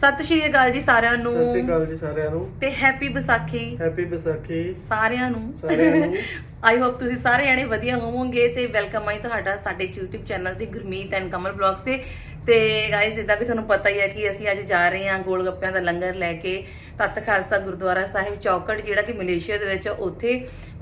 ਸਤਿ ਸ਼੍ਰੀ ਅਕਾਲ ਜੀ ਸਾਰਿਆਂ ਨੂੰ। ਸਤਿ ਸ਼੍ਰੀ ਅਕਾਲ ਜੀ ਸਾਰਿਆਂ ਨੂੰ। ਤੇ ਹੈਪੀ ਵਿਸਾਖੀ। ਹੈਪੀ ਵਿਸਾਖੀ। ਸਾਰਿਆਂ ਨੂੰ। ਸਾਰਿਆਂ ਨੂੰ। ਆਈ ਹੋਪ ਤੁਸੀਂ ਸਾਰੇ ਜਣੇ ਵਧੀਆ ਹੋਵੋਗੇ ਤੇ ਵੈਲਕਮ ਆਈ ਤੁਹਾਡਾ ਸਾਡੇ YouTube ਚੈਨਲ ਤੇ ਗੁਰਮੀਤ ਐਂਡ ਕਮਲ ਬਲੌਗਸ ਤੇ। ਤੇ ਗਾਇਸ ਜਿੱਦਾਂ ਕਿ ਤੁਹਾਨੂੰ ਪਤਾ ਹੀ ਹੈ ਕਿ ਅਸੀਂ ਅੱਜ ਜਾ ਰਹੇ ਹਾਂ ਗੋਲ ਗੱਪਿਆਂ ਦਾ ਲੰਗਰ ਲੈ ਕੇ ਤਤ ਖਾਲਸਾ ਗੁਰਦੁਆਰਾ ਸਾਹਿਬ ਚੌਕੜ ਜਿਹੜਾ ਕਿ ਮਲੇਸ਼ੀਆ ਦੇ ਵਿੱਚ ਉੱਥੇ।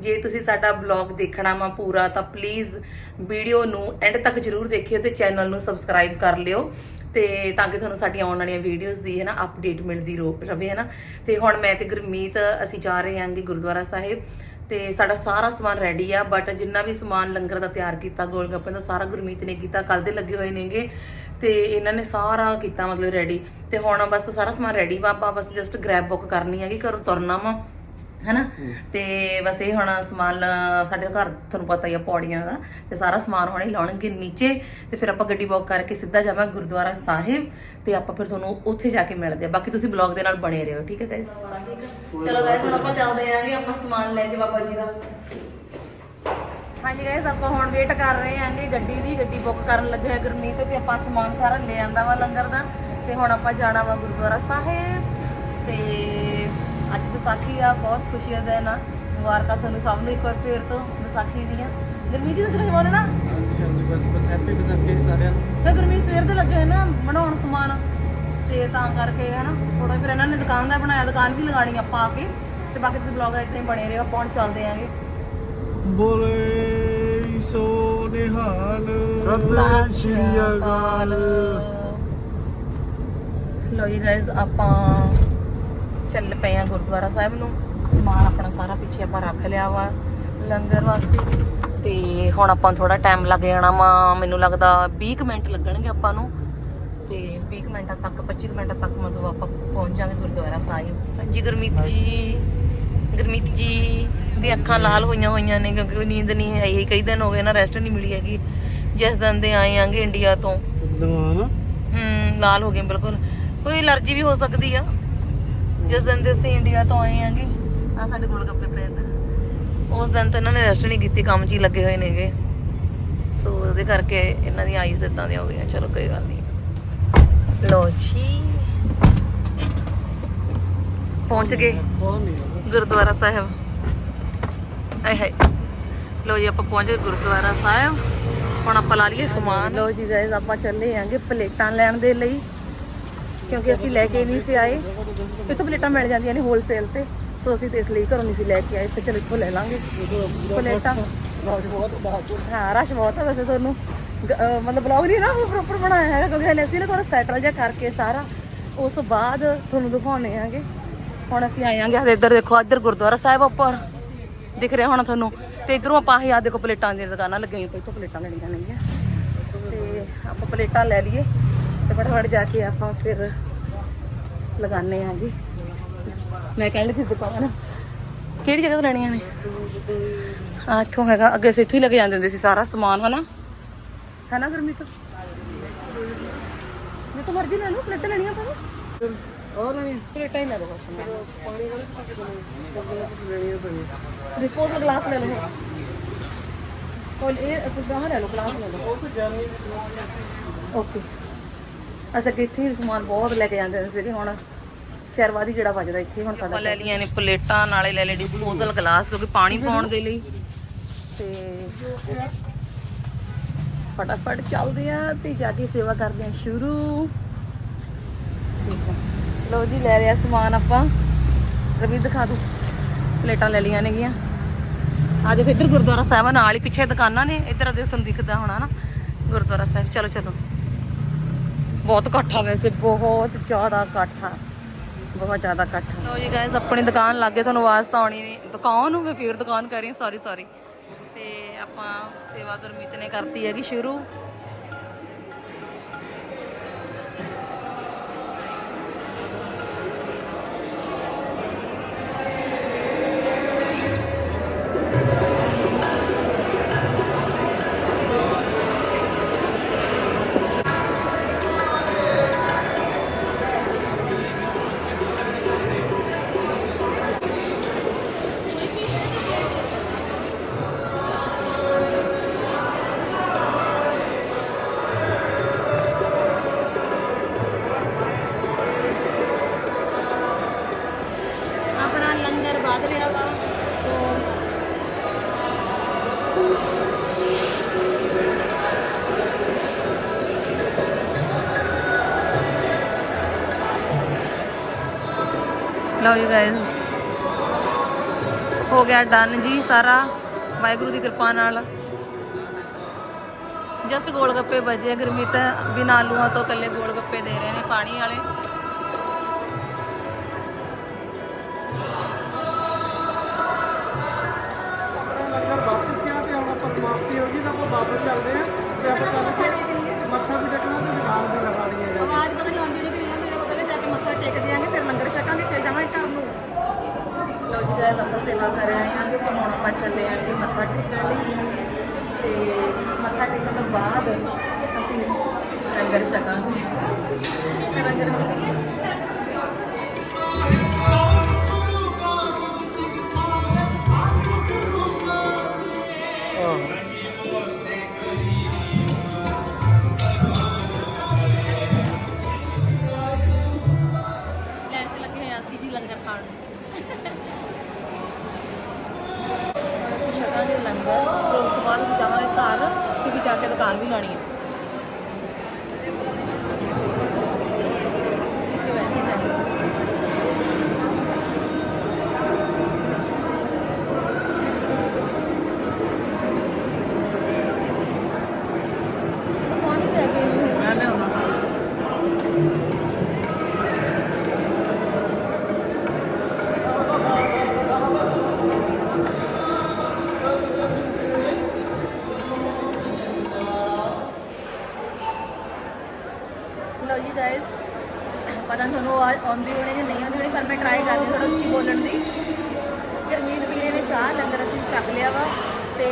ਜੇ ਤੁਸੀਂ ਸਾਡਾ ਬਲੌਗ ਦੇਖਣਾ ਵਾ ਪੂਰਾ ਤਾਂ ਪਲੀਜ਼ ਵੀਡੀਓ ਨੂੰ ਐਂਡ ਤੱਕ ਜਰੂਰ ਦੇਖਿਓ ਤੇ ਚੈਨਲ ਨੂੰ ਸਬਸਕ੍ਰਾਈਬ ਕਰ ਲਿਓ। ਤੇ ਤਾਂ ਕਿ ਤੁਹਾਨੂੰ ਸਾਡੀਆਂ ਆਉਣ ਵਾਲੀਆਂ ਵੀਡੀਓਜ਼ ਦੀ ਹੈ ਨਾ ਅਪਡੇਟ ਮਿਲਦੀ ਰੋ- ਰਵੇ ਹੈ ਨਾ ਤੇ ਹੁਣ ਮੈਂ ਤੇ ਗੁਰਮੀਤ ਅਸੀਂ ਜਾ ਰਹੇ ਹਾਂਗੇ ਗੁਰਦੁਆਰਾ ਸਾਹਿਬ। ਤੇ ਸਾਡਾ ਸਾਰਾ ਸਮਾਨ ਰੈਡੀ ਆ ਬਟ ਜਿੰਨਾ ਵੀ ਸਮਾਨ ਲੰਗਰ ਦਾ ਤਿਆਰ ਕੀਤਾ, ਗੋਲ ਗੱਪੇ ਦਾ, ਸਾਰਾ ਗੁਰਮੀਤ ਨੇ ਕੀਤਾ ਕੱਲ ਦੇ ਲੱਗੇ ਹੋਏ ਨੇਗੇ। ਤੇ ਇਹਨਾਂ ਨੇ ਸਾਰਾ ਕੀਤਾ ਮਤਲਬ ਰੈਡੀ ਤੇ ਹੁਣ ਬਸ ਸਾਰਾ ਸਮਾਨ ਰੈਡੀ ਵਾ, ਆਪਾਂ ਬਸ ਜਸਟ ਗ੍ਰੈਬ ਬੁੱਕ ਕਰਨੀ ਹੈਗੀ ਘਰੋਂ ਤੁਰਨਾ ਵਾ। ਹੈਨਾ? ਤੇ ਬਸ ਇਹ ਹੁਣ ਸਮਾਨ ਸਾਡੇ ਘਰ ਤੁਹਾਨੂੰ ਪਤਾ ਹੀ ਆ ਪੌੜੀਆਂ ਦਾ ਤੇ ਸਾਰਾ ਸਮਾਨ ਹੁਣੇ ਲਾਉਣਗੇ ਨੀਚੇ ਤੇ ਫਿਰ ਆਪਾਂ ਗੱਡੀ ਬੁੱਕ ਕਰਕੇ ਸਿੱਧਾ ਜਾਵਾਂਗੇ ਗੁਰਦੁਆਰਾ ਸਾਹਿਬ ਤੇ ਆਪਾਂ ਫਿਰ ਤੁਹਾਨੂੰ ਉੱਥੇ ਜਾ ਕੇ ਮਿਲਦੇ ਆ। ਬਾਕੀ ਤੁਸੀਂ ਬਲੌਗ ਦੇ ਨਾਲ ਬਣੇ ਰਹੋ ਠੀਕ ਹੈ ਗਾਇਸ ਚਲੋ ਗਾਇਸ ਹੁਣ ਆਪਾਂ ਚੱਲਦੇ ਆਂਗੇ ਆਪਾਂ ਸਮਾਨ ਲੈ ਕੇ ਬਾਬਾ ਜੀ ਦਾ। ਹਾਂਜੀ ਗਾਇਸ ਆਪਾਂ ਹੁਣ ਵੇਟ ਕਰ ਰਹੇ ਆਂਗੇ ਗੱਡੀ ਦੀ ਗੱਡੀ ਬੁੱਕ ਕਰਨ ਲੱਗੇ ਹੋਏ ਗੁਰਮੀਤ ਤੇ ਆਪਾਂ ਸਮਾਨ ਸਾਰਾ ਲੈ ਆਂਦਾ ਵਾ ਲੰਗਰ ਦਾ ਤੇ ਹੁਣ ਆਪਾਂ ਜਾਣਾ ਵਾ ਗੁਰਦੁਆਰਾ ਸਾਹਿਬ ਤੇ ਅੱਜ ਵਿਸਾਖੀ ਆ ਬਹੁਤ ਖੁਸ਼ੀ ਦਾ ਦਿਨ ਆ। ਮੁਬਾਰਕਾਂ ਤੁਹਾਨੂੰ ਸਭ ਨੂੰ ਇੱਕ ਵਾਰ ਫੇਰ ਤੋਂ ਵਿਸਾਖੀ ਦੀਆਂ। ਗੁਰਮੀਤ ਜੀ ਤੁਸੀਂ ਬੋਲੇ ਨਾ ਹਾਂਜੀ ਹਾਂਜੀ ਬਸ ਬਸ ਹੈਪੀ ਵਿਸਾਖੀ ਸਾਰਿਆਂ ਨੂੰ ਤੇ ਗੁਰਮੀਤ ਸਵੇਰ ਦੇ ਲੱਗੇ ਹੋਏ ਨਾ ਬਣਾਉਣ ਸਮਾਨ। ਤੇ ਤਾਂ ਕਰਕੇ ਹਨਾ ਥੋੜਾ ਫਿਰ ਇਹਨਾਂ ਨੇ ਦੁਕਾਨ ਦਾ ਬਣਾਇਆ ਦੁਕਾਨ ਵੀ ਲਗਾਣੀ ਆਪਾਂ ਆ ਕੇ। ਤੇ ਬਾਕੀ ਤੁਸੀਂ ਬਲੌਗ ਇੱਥੇ ਬਣੇ ਰਹੋ ਆਪਾਂ ਹੁਣ ਚੱਲਦੇ ਆਂਗੇ। ਬੋਲੇ ਸੋ ਨਿਹਾਲ। ਸਤਿ ਸ਼੍ਰੀ ਅਕਾਲ। ਲੋ ਜੀ ਗਾਇਸ ਆਪਾਂ ਚੱਲ ਪਏ ਆ ਗੁਰਦੁਆਰਾ ਸਾਹਿਬ ਨੂੰ। ਸਮਾਨ ਆਪਣਾ ਸਾਰਾ ਪਿੱਛੇ ਆਪਾਂ ਰੱਖ ਲਿਆ ਵਾ ਲੰਗਰ ਵਾਸਤੇ। ਤੇ ਹੁਣ ਆਪਾਂ ਥੋੜਾ ਟਾਈਮ ਲੱਗ ਜਾਣਾ ਵਾ। ਮੈਨੂੰ ਲੱਗਦਾ 20 ਕੁ ਮਿੰਟ ਲੱਗਣਗੇ ਆਪਾਂ ਨੂੰ। ਤੇ 20 ਕੁ ਮਿੰਟਾਂ ਤੱਕ 25 ਕੁ ਮਿੰਟਾਂ ਤੱਕ ਮਤਲਬ ਆਪਾਂ ਪਹੁੰਚ ਜਾਵਾਂਗੇ ਗੁਰਦੁਆਰਾ ਸਾਹਿਬ। ਹਾਂਜੀ ਗੁਰਮੀਤ ਜੀ। ਗੁਰਮੀਤ ਜੀ ਦੀ ਅੱਖਾਂ ਲਾਲ ਹੋਈਆਂ ਹੋਈਆਂ ਨੇ ਕਿਉਂਕਿ ਉਹ ਨੀਂਦ ਨਹੀਂ ਆਈ ਕਈ ਦਿਨ ਹੋ ਗਏ ਨਾ ਰੈਸਟ ਨਹੀਂ ਮਿਲੀ ਹੈਗੀ। ਜਿਸ ਦਿਨ ਦੇ ਆਏ ਆਂਗੇ ਇੰਡੀਆ ਤੋਂ। ਹੂੰ ਲਾਲ ਹੋ ਗਏ ਬਿਲਕੁਲ। ਕੋਈ ਅਲਰਜੀ ਵੀ ਹੋ ਸਕਦੀ ਆ। ਜਿਸ ਦਿਨ ਦੇ ਅਸੀਂ ਇੰਡੀਆ ਤੋਂ ਆਏ ਆਂਗੇ ਆ ਸਾਡੇ ਕੋਲ ਗੱਪੇ ਪਏ ਉਸ ਦਿਨ ਤਾਂ ਇਹਨਾਂ ਨੇ ਰੈਸਟ ਨਹੀਂ ਕੀਤੀ, ਕੰਮ 'ਚ ਹੀ ਲੱਗੇ ਹੋਏ ਨੇਗੇ। ਸੋ ਉਹਦੇ ਕਰਕੇ ਇਹਨਾਂ ਦੀਆਂ ਆਈਜ਼ ਇਦਾਂ ਦੀਆਂ ਹੋ ਗਈਆਂ, ਚਲੋ ਕੋਈ ਗੱਲ ਨਹੀਂ। ਲੋ ਜੀ। ਪਹੁੰਚ ਗਏ ਗੁਰਦੁਆਰਾ ਸਾਹਿਬ। ਆਏ ਹਾਏ। ਲੋ ਜੀ, ਆਪਾਂ ਪਹੁੰਚ ਗਏ ਗੁਰਦੁਆਰਾ ਸਾਹਿਬ। ਹੁਣ ਆਪਾਂ ਲਾ ਲਈਏ ਸਮਾਨ। ਲੋ ਜੀ ਗਾਇਸ ਆਪਾਂ ਚੱਲੇ ਆਂਗੇ ਪਲੇਟਾਂ ਲੈਣ ਦੇ ਲਈ। ਕਿਉਂਕਿ ਅਸੀਂ ਲੈ ਕੇ ਨਹੀਂ ਸੀ ਆਏ। ਇੱਥੋਂ ਪਲੇਟਾਂ ਮਿਲ ਜਾਂਦੀਆਂ ਨੇ ਹੋਲਸੇਲ ਤੇ। ਸੋ ਅਸੀਂ ਤੇ ਇਸ ਲਈ ਘਰੋਂ ਨਹੀਂ ਸੀ ਲੈ ਕੇ ਆਏ। ਇਸ ਤੇ ਚਲੋ ਇੱਥੋਂ ਲੈ ਲਾਂਗੇ। ਪਲੇਟਾਂ। ਹਾਂ, ਰਸ਼ ਬਹੁਤ ਹੈ ਵੈਸੇ ਤੁਹਾਨੂੰ। ਮਤਲਬ ਬਲੌਗ ਨਹੀਂ ਨਾ ਪ੍ਰੋਪਰ ਬਣਾਇਆ ਹੈਗਾ, ਕਿਉਂਕਿ ਹਲੇ ਅਸੀਂ ਨਾ ਥੋੜਾ ਸੈਟਲ ਜਿਹਾ ਕਰਕੇ ਸਾਰਾ। ਉਸ ਤੋਂ ਬਾਅਦ ਤੁਹਾਨੂੰ ਦਿਖਾਉਣੇ ਆਂਗੇ ਹੁਣ ਅਸੀਂ ਆਏ ਆਂਗੇ ਆਹ ਇੱਧਰ ਦੇਖੋ, ਇੱਧਰ ਗੁਰਦੁਆਰਾ ਸਾਹਿਬ ਉੱਪਰ। ਦਿਖ ਰਿਹਾ ਹੋਣਾ ਤੁਹਾਨੂੰ। ਤੇ ਇਧਰੋਂ ਆਪਾਂ ਆਹ ਦੇਖੋ ਪਲੇਟਾਂ ਦੀਆਂ ਦੁਕਾਨਾਂ ਲੱਗੀਆਂ ਹੋਈਆਂ। ਇੱਥੋਂ ਪਲੇਟਾਂ ਲੈਣੀਆਂ ਨੇਗੀਆਂ। ਤੇ ਆਪਾਂ ਪਲੇਟਾਂ ਲੈ ਲਈਏ। ਤੇ ਫਟਾਫਟ ਜਾ ਕੇ ਆਪਾਂ ਫਿਰ ਲਗਾਣੇ ਆਂਗੇ ਮੈਂ ਕਹਿਣ ਲੱਗੀ ਦੁਕਾਨ। ਕਿਹੜੀ ਜਗ੍ਹਾ ਤੋਂ ਲੈਣੀਆਂ ਨੇ ਆ ਇੱਥੋਂ ਹੈਗਾ ਅੱਗੇ ਸੇ ਇੱਥੋਂ ਹੀ ਲੈ ਕੇ ਜਾਂਦੇ ਹੁੰਦੇ ਸੀ ਸਾਰਾ ਸਮਾਨ ਹਨਾ? ਹਨਾ ਗੁਰਮੀਤ? ਜੇ ਤੂੰ ਮਰਜ਼ੀ ਲੈ ਲਓ ਪਲੇਟਾਂ ਲੈਣੀਆਂ ਤਾਂ ਹੋਰ ਨਹੀਂ ਪਲੇਟਾਂ ਹੀ ਲੈ ਲਓ ਪਾਣੀ ਵਾਲੇ ਪਾਣੀ ਲੈਣੀ ਪੈਣੀ ਡਿਸਪੋਜ਼ਲ ਗਲਾਸ ਲੈ ਲਓ। ਕੋਲ ਇਹ ਤੁਸੀਂ ਬਾਹਰ ਲੈ ਲਓ ਗਲਾਸ ਲੈ ਲਓ। ਤਾਂ ਓਕੇ ਅਸਾਂ ਕਿ ਇੱਥੇ ਹੀ ਸਮਾਨ ਬਹੁਤ ਲੈ ਕੇ ਜਾਂਦੇ ਹੁੰਦੇ ਸੀਗੇ ਹੁਣ ਚਾਰ ਵਾਦੀ ਜਿਹੜਾ ਵੱਜਦਾ ਇੱਥੇ ਹੁਣ ਸਾਡਾ ਲੈ ਲਈਆਂ ਨੇ ਪਲੇਟਾਂ ਨਾਲੇ ਲੈ ਲਏ ਡਿਸਪੋਜ਼ਲ ਗਲਾਸ ਕਿਉਂਕਿ ਪਾਣੀ ਪਾਉਣ ਦੇ ਲਈ। ਤੇ ਫਟਾਫਟ ਚੱਲਦੇ ਆ ਤੇ ਜਾ ਕੇ ਸੇਵਾ ਕਰਦੇ ਆ ਸ਼ੁਰੂ। ਠੀਕ ਆ। ਲਓ ਜੀ ਲੈ ਲਿਆ ਸਮਾਨ ਆਪਾਂ। ਰਵੀ ਦਿਖਾ ਦੋ ਪਲੇਟਾਂ ਲੈ ਲਈਆਂ ਨੇਗੀਆਂ। ਆ ਦੇਖੋ ਇੱਧਰ ਗੁਰਦੁਆਰਾ ਸਾਹਿਬ ਨਾਲ ਹੀ ਪਿੱਛੇ ਦੁਕਾਨਾਂ ਨੇ। ਇੱਧਰ ਦੇ ਤੁਹਾਨੂੰ ਦਿਖਦਾ ਹੋਣਾ ਨਾ। ਗੁਰਦੁਆਰਾ ਸਾਹਿਬ। ਚਲੋ ਚਲੋ। ਬਹੁਤ ਇਕੱਠ ਆ ਵੈਸੇ, ਬਹੁਤ ਜ਼ਿਆਦਾ ਇਕੱਠ ਆ, ਬਹੁਤ ਜ਼ਿਆਦਾ ਇਕੱਠ ਆ। ਲੋ ਜੀ ਗਾਇਸ ਆਪਣੀ ਦੁਕਾਨ ਲੱਗੇ ਤੁਹਾਨੂੰ ਆਵਾਜ਼ ਤਾਂ ਆਉਣੀ ਨਹੀਂ। ਦੁਕਾਨ ਨੂੰ ਮੈਂ ਫੇਰ ਦੁਕਾਨ ਕਰ ਰਹੀ ਸੌਰੀ ਸੌਰੀ ਤੇ ਆਪਾਂ ਸੇਵਾ ਗੁਰਮੀਤ ਨੇ ਕਰਤੀ ਹੈਗੀ ਸ਼ੁਰੂ। ਪ੍ਰਸ਼ਾਦ ਲਿਆ ਵਾ। ਲਓ ਜੀ ਗਾਇਸ ਹੋ ਗਿਆ ਡਨ ਜੀ ਸਾਰਾ। ਵਾਹਿਗੁਰੂ ਦੀ ਕਿਰਪਾ ਨਾਲ। ਜਸਟ ਗੋਲ ਗੱਪੇ ਬਜੇ ਗੁਰਮੀਤ ਬਿਨਾਂ ਆਲੂਆਂ ਤੋਂ ਇਕੱਲੇ ਗੋਲ ਗੱਪੇ ਦੇ ਰਹੇ ਨੇ ਪਾਣੀ ਵਾਲੇ। ਆਪਾਂ ਵਾਪਸ ਚੱਲਦੇ ਆਂ ਤੇ ਆਪਾਂ ਚੱਲ ਕੇ ਮੱਥਾ ਵੀ ਟੇਕਣਾ ਤੇ ਦੁਕਾਨ ਵੀ ਲਗਾਣੀ ਹੈ। ਆਵਾਜ਼ ਪਤਾ ਨਹੀਂ ਆਉਂਦੀ ਨਹੀਂ ਕਿ ਨਹੀਂ ਆਉਂਦੀ ਆਪਾਂ ਪਹਿਲਾਂ ਜਾ ਕੇ ਮੱਥਾ ਟੇਕ ਦਿਆਂਗੇ ਫਿਰ ਲੰਗਰ ਛਕਾਂਗੇ ਫਿਰ ਜਾਵਾਂਗੇ ਘਰ ਨੂੰ। ਲਓ ਜੀ ਗਾਇਸ ਆਪਾਂ ਸੇਵਾ ਕਰ ਆਏ ਹਾਂ ਤੇ ਹੁਣ ਆਪਾਂ ਚੱਲੇ ਆਂਗੇ ਮੱਥਾ ਟੇਕਣ ਲਈ। ਤੇ ਮੱਥਾ ਟੇਕਣ ਤੋਂ ਬਾਅਦ ਅਸੀਂ ਲੰਗਰ ਛਕਾਂਗੇ। ਲੰਗਰ ਛਕਾਂਗੇ ਤੇ ਉਸ ਤੋਂ ਬਾਅਦ ਅਸੀਂ ਜਾਵਾਂਗੇ ਘਰ, ਕਿਉਂਕਿ ਜਾ ਕੇ ਦੁਕਾਨ ਵੀ ਲਾਣੀ ਹੈ। ਲਓ ਜੀ ਗਾਇਸ ਪਤਾ ਨੀ ਤੁਹਾਨੂੰ ਆਵਾਜ਼ ਆਉਂਦੀ ਹੋਣੀ ਜਾਂ ਨਹੀਂ ਆਉਂਦੀ ਹੋਣੀ, ਪਰ ਮੈਂ ਟਰਾਈ ਕਰਦੀ ਥੋੜਾ ਉੱਚੀ ਬੋਲਣ ਦੀ। ਗਰਮੀਤ ਵੀਰੇ ਨੇ ਚਾਹ ਲੰਗਰ ਅਸੀਂ ਛਕ ਲਿਆ ਵਾ। ਤੇ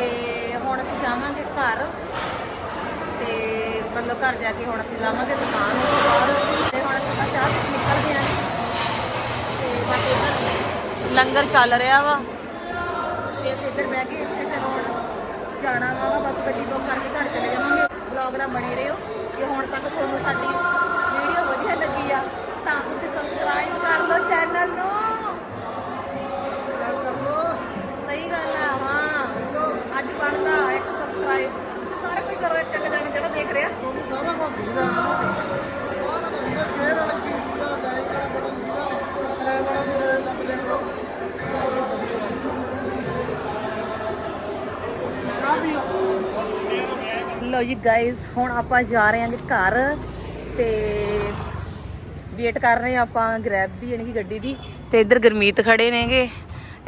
ਹੁਣ ਅਸੀਂ ਜਾਵਾਂਗੇ ਘਰ। ਤੇ ਮਤਲਬ ਘਰ ਜਾ ਕੇ ਹੁਣ ਅਸੀਂ ਲਾਵਾਂਗੇ ਦੁਕਾਨ ਔਰ ਤੇ ਹੁਣ ਅਸੀਂ ਤਾਂ ਚਾਹ ਪੀ ਨਿਕਲਦੇ ਆਂ ਤੇ ਬਾਕੀ ਇੱਧਰ ਲੰਗਰ ਚੱਲ ਰਿਹਾ ਵਾ। ਤੇ ਅਸੀਂ ਇੱਧਰ ਬਹਿ ਕੇ ਇਸ ਚਲੋ ਹੁਣ ਜਾਣਾ ਵਾ, ਬਸ ਗੱਡੀ ਬੁੱਕ ਕਰਕੇ ਘਰ ਚਲੇ ਜਾਵਾਂਗੇ। ਵਲੌਗ ਨਾਲ ਬਣੇ ਰਹੋ। ਜੇ ਹੁਣ ਤੱਕ ਤੁਹਾਨੂੰ ਸਾਡੀ ਵੀਡੀਓ ਵਧੀਆ ਲੱਗੀ ਆ ਤਾਂ ਤੁਸੀਂ ਸਬਸਕ੍ਰਾਈਬ ਕਰ ਲਓ ਚੈਨਲ ਨੂੰ। ਸਹੀ ਗੱਲ ਆ ਹਾਂ। ਅੱਜ ਬਣਦਾ ਇੱਕ ਸਬਸਕ੍ਰਾਈਬ ਹਰ ਕੋਈ ਕਰੋ ਇੱਕ ਇੱਕ ਜਣਾ ਜਿਹੜਾ ਦੇਖ ਰਿਹਾ। ਹੈ। ਲੋ ਜੀ ਗਾਇਜ਼ ਹੁਣ ਆਪਾਂ ਜਾ ਰਹੇ ਹਾਂਗੇ ਘਰ ਤੇ ਵੇਟ ਕਰ ਰਹੇ ਆਪਾਂ ਗ੍ਰੈਬ ਦੀ ਯਾਨੀ ਕਿ ਗੱਡੀ ਦੀ। ਤੇ ਇੱਧਰ ਗਰਮੀਤ ਖੜੇ ਨੇਗੇ।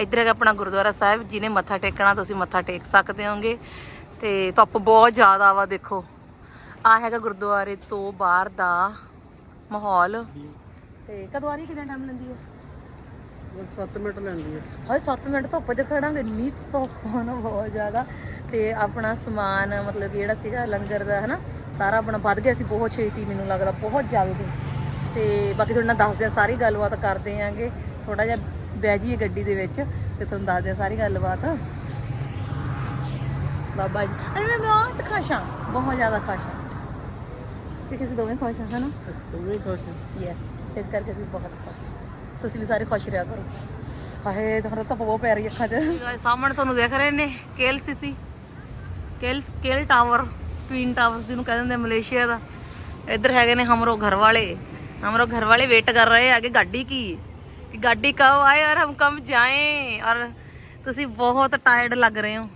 ਇੱਧਰ ਹੈਗਾ ਆਪਣਾ ਗੁਰਦੁਆਰਾ ਸਾਹਿਬ ਜਿਹਨੇ ਮੱਥਾ ਟੇਕਣਾ ਤੁਸੀਂ ਮੱਥਾ ਟੇਕ ਸਕਦੇ ਹੋਗੇ। ਤੇ ਧੁੱਪ ਬਹੁਤ ਜ਼ਿਆਦਾ ਵਾ ਦੇਖੋ। ਆ ਹੈਗਾ ਗੁਰਦੁਆਰੇ ਤੋਂ ਬਾਹਰ ਦਾ ਮਾਹੌਲ। ਤੇ ਕਦੋਂ ਆ ਰਹੀ ਕਿੰਨਾ ਟਾਈਮ ਲੈਂਦੀ ਹੈ? ਬਸ 7 ਮਿੰਟ ਲੈਂਦੀ ਹੈ। ਹਾਏ 7 ਮਿੰਟ ਧੁੱਪ 'ਚ ਖੜਾਂਗੇ। ਧੁੱਪ ਨਾ ਬਹੁਤ ਜ਼ਿਆਦਾ। ਤੇ ਆਪਣਾ ਸਮਾਨ ਮਤਲਬ ਕਿ ਜਿਹੜਾ ਸੀਗਾ ਲੰਗਰ ਦਾ ਹਨਾ ਸਾਰਾ ਆਪਣਾ ਵੱਧ ਗਿਆ ਸੀ। ਬਹੁਤ ਛੇਤੀ ਮੈਨੂੰ ਲੱਗਦਾ ਬਹੁਤ ਜ਼ਿਆਦਾ। ਤੇ ਬਾਕੀ ਤੁਹਾਡੇ ਨਾਲ ਦੱਸਦੇ ਆ ਸਾਰੀ ਗੱਲਬਾਤ ਕਰਦੇ ਆਂਗੇ। ਥੋੜਾ ਜਿਹਾ ਬਹਿ ਜਾਈਏ ਗੱਡੀ ਦੇ ਵਿੱਚ ਤੇ ਤੁਹਾਨੂੰ ਦੱਸਦੇ ਆ ਸਾਰੀ ਗੱਲਬਾਤ। ਬਾਬਾ ਜੀ ਅਰੇ ਮੈਂ ਬਹੁਤ ਖੁਸ਼ ਹਾਂ ਬਹੁਤ ਜ਼ਿਆਦਾ ਖੁਸ਼ ਹਾਂ। ਕਿ ਕਿਸੇ ਦੋਵੇਂ ਖੁਸ਼ ਹਾਂ ਹਨਾ? ਤੂੰ ਵੀ ਖੁਸ਼ ਯੈਸ ਇਸ ਕਰਕੇ ਅਸੀਂ ਬਹੁਤ ਖੁਸ਼ ਹਾਂ। ਤੁਸੀਂ ਵੀ ਸਾਰੇ ਖੁਸ਼ ਰਿਹਾ ਕਰੋ। ਹਾਏ ਤੁਹਾਡਾ ਤਾਂ ਬਹੁਤ ਪੈ ਰਹੀ ਅੱਖਾਂ 'ਚ। ਸਾਹਮਣੇ ਤੁਹਾਨੂੰ ਦੇਖ ਰਹੇ ਨੇ ਕੇਲ ਸੀਸੀ ਕੇਲ ਕੇਲ ਟਾਵਰ ਟਵਿਨ ਟਾਵਰਸ ਜਿਹਨੂੰ ਕਹਿੰਦੇ ਨੇ ਮਲੇਸ਼ੀਆ ਦਾ। ਇੱਧਰ ਹੈਗੇ ਨੇ ਹਮਰੋ ਘਰ ਵਾਲੇ हमारो घर वाले वेट कर रहे हैं आगे गाड़ी की कि गाड़ी कब आए और हम कब जाएं और ਤੁਸੀਂ ਬਹੁਤ ਟਾਇਰਡ ਲੱਗ ਰਹੇ ਹੋ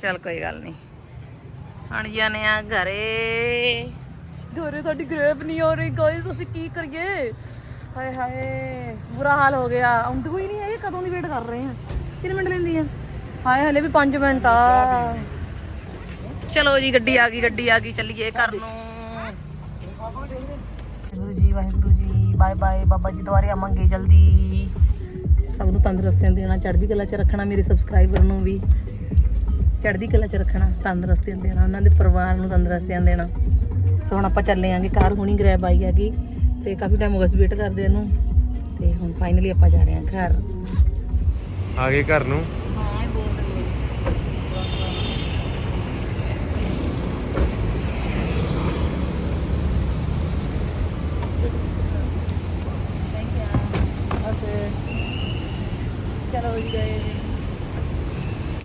ਚਲ ਕੋਈ ਗੱਲ ਨਹੀਂ ਹਣ ਜਾਣੇ ਆ ਘਰੇ ਘਰੇ ਤੁਹਾਡੀ ਗ੍ਰੇਪ ਨਹੀਂ ਹੋ ਰਹੀ ਗਾਇਸ ਅਸੀਂ ਕੀ ਕਰੀਏ ਹਾਏ ਹਾਏ ਬੁਰਾ ਹਾਲ ਹੋ ਗਿਆ ਆਉਂਦੀ ਕੋਈ ਨਹੀਂ ਹੈ ਕਦੋਂ ਦੀ ਵੇਟ ਕਰ ਰਹੇ ਆ ਕਿੰਨੇ ਮਿੰਟ ਲੈਂਦੀ ਆ ਹਾਏ ਹਲੇ ਵੀ 5 ਮਿੰਟ ਆ ਚਲੋ ਜੀ ਗੱਡੀ ਆ ਗਈ ਗੱਡੀ ਆ ਗਈ ਚੱਲੀਏ ਘਰ ਨੂੰ ਵਾਹਿਗੁਰੂ ਜੀ, ਬਾਏ ਬਾਏ, ਬਾਬਾ ਜੀ ਦੁਆਰੇ ਆਵਾਂਗੇ ਜਲਦੀ। ਸਭ ਨੂੰ ਤੰਦਰੁਸਤੀਆਂ ਦੇਣਾ, ਚੜ੍ਹਦੀ ਕਲਾ 'ਚ ਰੱਖਣਾ ਮੇਰੇ ਸਬਸਕ੍ਰਾਈਬਰ ਨੂੰ ਵੀ। ਚੜ੍ਹਦੀ ਕਲਾ 'ਚ ਰੱਖਣਾ, ਤੰਦਰੁਸਤੀਆਂ ਦੇਣਾ, ਉਹਨਾਂ ਦੇ ਪਰਿਵਾਰ ਨੂੰ ਤੰਦਰੁਸਤੀਆਂ ਦੇਣਾ। ਸੋ ਹੁਣ ਆਪਾਂ ਚੱਲੇ ਆਂਗੇ, ਕਾਰ ਹੁਣੀ ਗ੍ਰੈਬ ਆਈ ਹੈਗੀ, ਤੇ ਕਾਫੀ ਟਾਈਮ ਹੋ ਗਿਆ ਵੇਟ ਕਰਦੇ ਇਹਨੂੰ ਤੇ ਹੁਣ ਫਾਈਨਲੀ ਆਪਾਂ ਜਾ ਰਹੇ ਹਾਂ ਘਰ। ਆ ਗਏ ਘਰ ਨੂੰ ਹਾਂ ਬੋਲ ਰਹੀ ਚਲੋ ਜੀ ਗਏ ਜੀ